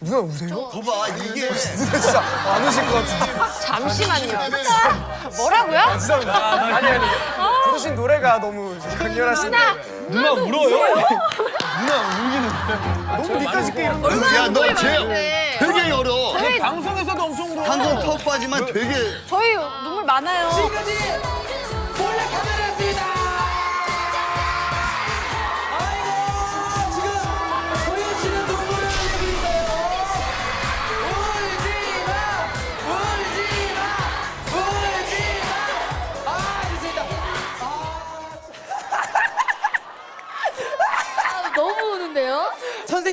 누나 우세요? 봐봐 이게 누나 진짜 안 오실 것 같은데. 잠시만요. 뭐라고요? 아, 죄송합니다. 아니 아니. 부르신 노래가 너무 강렬하신데. 누나 울어요? 너무 니까짓게 이런 거. 야너 쟤 네. 되게 열어 방송에서도 엄청 울어. 방송 턱 빠지만 되게 저희 눈물 많아요. 너무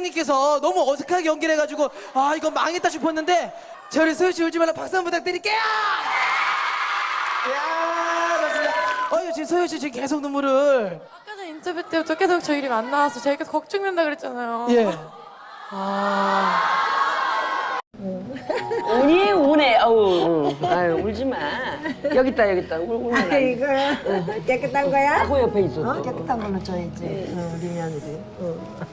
선생님께서 너무 어색하게 연기를 해가지고 아 이거 망했다 싶었는데 저희 소유 씨 울지 말라 박수 한번 부탁드릴게요. 이야 맞습니다. 어유 지금 소유 씨 지금 계속 눈물을 아까 전 인터뷰 때부터 계속 저 이름 안 나와서 제가 계속 걱정된다 그랬잖아요. 예. 우니 우네 어우 아유 울지 마 여기 있다 여기 있다 울 울면 안 이거 깨끗한 거야? 그 옆에 있어 어? 깨끗한 걸로 줘야지. 어, 우리 며느리.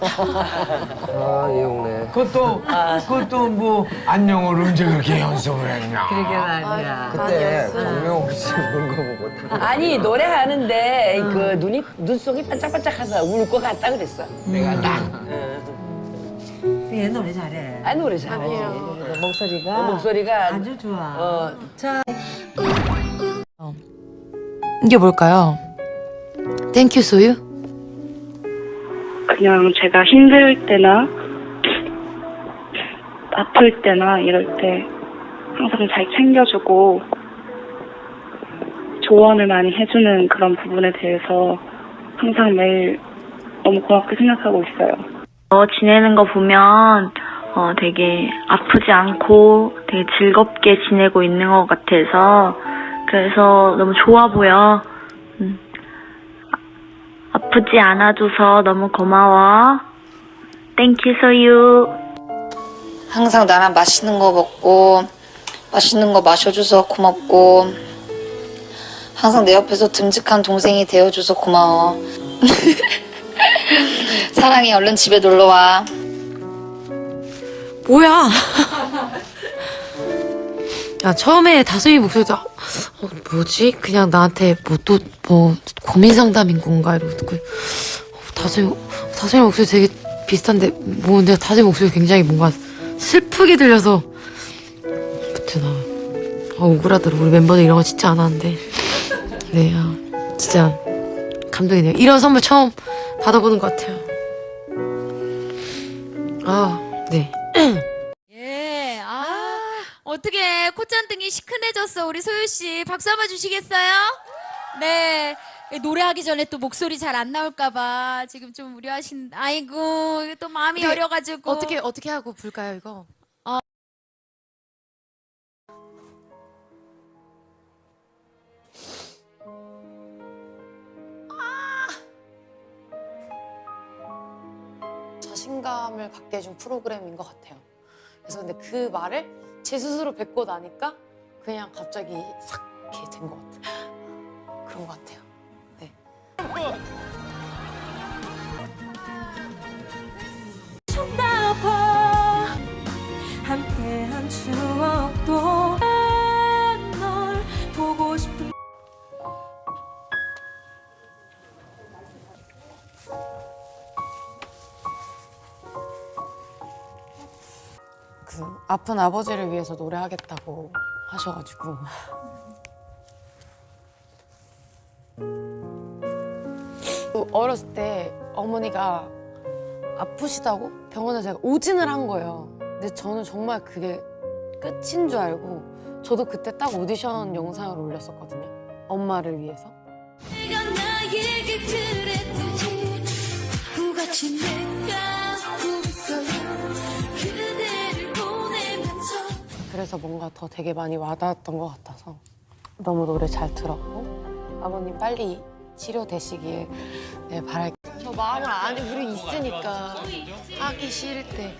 그것도 그것도 뭐 안녕을 언제 그렇게 연습을 했냐? 그게 말이야. 그때 정명호 씨 부른 거 보고 다 아니 노래하는데 그 눈이 눈속이 반짝반짝해서 울 것 같다 그랬어 내가 딱 얘 노래 잘해. 아, 노래 잘하지 목소리가 어, 목소리가 아주 좋아. 어 이게 뭘까요? 땡큐 소유? 그냥 제가 힘들 때나 아플 때나 이럴 때 항상 잘 챙겨주고 조언을 많이 해주는 그런 부분에 대해서 항상 매일 너무 고맙게 생각하고 있어요. 어, 지내는 거 보면 어, 되게 아프지 않고 되게 즐겁게 지내고 있는 것 같아서 그래서 너무 좋아 보여. 음. 아프지 않아줘서 너무 고마워. 땡큐 소유. 항상 나랑 맛있는 거 먹고 맛있는 거 마셔줘서 고맙고 항상 내 옆에서 듬직한 동생이 되어줘서 고마워. 사랑해 얼른 집에 놀러 와. 뭐야? 야 처음에 다솜이 목소리가 어, 뭐지? 그냥 나한테 뭐또뭐 고민 상담인 건가? 이러고 듣고 어, 다솜이 다솜이 목소리 되게 비슷한데 뭐 근데 다솜이 목소리 굉장히 뭔가 슬프게 들려서 아무튼 아, 아 억울하더라. 우리 멤버들 이런 거 진짜 안 하는데. 네 아, 진짜 감동이네요. 이런 선물 처음 받아보는 것 같아요. 아네 어떻게 콧잔등이 시큰해졌어, 우리 소유 씨. 박수 한번 주시겠어요? 네. 노래하기 전에 또 목소리 잘 안 나올까봐 지금 좀 우려하신, 아이고, 또 마음이 네, 여려가지고. 어떻게 어떻게 하고 불까요 이거? 자신감을 갖게 해준 프로그램인 것 같아요. 그래서 근데 그 말을 제 스스로 뱉고 나니까 그냥 갑자기 싹 이렇게 된 것 같아요. 그런 것 같아요. 네. 그 아픈 아버지를 위해서 노래하겠다고 하셔가지고 그 어렸을 때 어머니가 아프시다고 병원에 제가 오진을 한 거예요. 근데 저는 정말 그게 끝인 줄 알고 저도 그때 딱 오디션 영상을 올렸었거든요. 엄마를 위해서. 내가 나에게 그랬듯이 후같이 내가 그래서 뭔가 더 되게 많이 와닿았던 것 같아서 너무 노래 잘 들었고 아버님 빨리 치료되시길 네, 바랄게요. 저 마음을 아는 우리 있으니까 하기 싫을 때